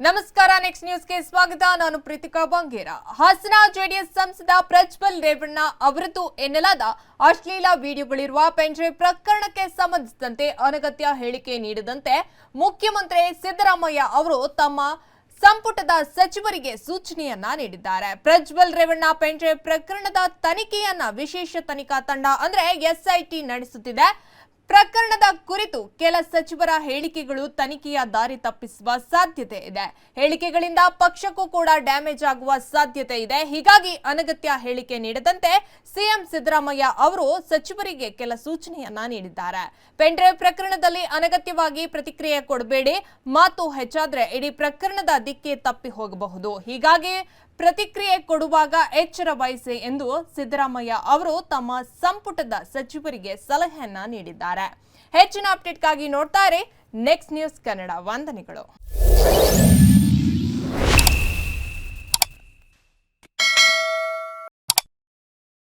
ನಮಸ್ಕಾರ ನೆಕ್ಸ್ಟ್ ನ್ಯೂಸ್ಗೆ ಸ್ವಾಗತ. ನಾನು ಪ್ರೀತಿಕಾ ಬಂಗೇರ. ಹಾಸನ ಜೆಡಿಎಸ್ ಸಂಸದ ಪ್ರಜ್ವಲ್ ರೇವಣ್ಣ ಅವರದು ಎನ್ನಲಾದ ಅಶ್ಲೀಲ ವಿಡಿಯೋಗಳಿರುವ ಪೆಂಜ್ರೆ ಪ್ರಕರಣಕ್ಕೆ ಸಂಬಂಧಿಸಿದಂತೆ ಅನಗತ್ಯ ಹೇಳಿಕೆ ನೀಡದಂತೆ ಮುಖ್ಯಮಂತ್ರಿ ಸಿದ್ದರಾಮಯ್ಯ ಅವರು ತಮ್ಮ ಸಂಪುಟದ ಸಚಿವರಿಗೆ ಸೂಚನೆಯನ್ನ ನೀಡಿದ್ದಾರೆ. ಪ್ರಜ್ವಲ್ ರೇವಣ್ಣ ಪೆನ್ಡ್ರೈವ್ ಪ್ರಕರಣದ ತನಿಖೆಯನ್ನ ವಿಶೇಷ ತನಿಖಾ ತಂಡ ಅಂದ್ರೆ ಎಸ್ಐಟಿ ನಡೆಸುತ್ತಿದೆ. ಪ್ರಕರಣದ ಕುರಿತು ಕೆಲ ಸಚಿವರ ಹೇಳಿಕೆಗಳು ತನಿಖೆಯ ದಾರಿ ತಪ್ಪಿಸುವ ಸಾಧ್ಯತೆ ಇದೆ. ಹೇಳಿಕೆಗಳಿಂದ ಪಕ್ಷಕ್ಕೂ ಕೂಡ ಡ್ಯಾಮೇಜ್ ಆಗುವ ಸಾಧ್ಯತೆ ಇದೆ. ಹೀಗಾಗಿ ಅನಗತ್ಯ ಹೇಳಿಕೆ ನೀಡದಂತೆ ಸಿಎಂ ಸಿದ್ದರಾಮಯ್ಯ ಅವರು ಸಚಿವರಿಗೆ ಕೆಲ ಸೂಚನೆಯನ್ನ ನೀಡಿದ್ದಾರೆ. ಪೆಂಡ್ರೈವ್ ಪ್ರಕರಣದಲ್ಲಿ ಅನಗತ್ಯವಾಗಿ ಪ್ರತಿಕ್ರಿಯೆ ಕೊಡಬೇಡಿ. ಮಾತು ಹೆಚ್ಚಾದ್ರೆ ಇಡೀ ಪ್ರಕರಣದ ದಿಕ್ಕೆ ತಪ್ಪಿ ಹೋಗಬಹುದು. ಹೀಗಾಗಿ ಪ್ರತಿಕ್ರಿಯೆ ಕೊಡುವಾಗ ಎಚ್ಚರ ವಹಿಸಿ ಎಂದು ಸಿದ್ದರಾಮಯ್ಯ ಅವರು ತಮ್ಮ ಸಂಪುಟದ ಸಚಿವರಿಗೆ ಸಲಹೆಯನ್ನ ನೀಡಿದ್ದಾರೆ. ಹೆಚ್ಚಿನ ಅಪ್ಡೇಟ್ಗಾಗಿ ನೋಡ್ತಾ ಇರಿ. ನೆಕ್ಸ್ಟ್ ನ್ಯೂಸ್ ಕನ್ನಡ ವಂದನೆಗಳು.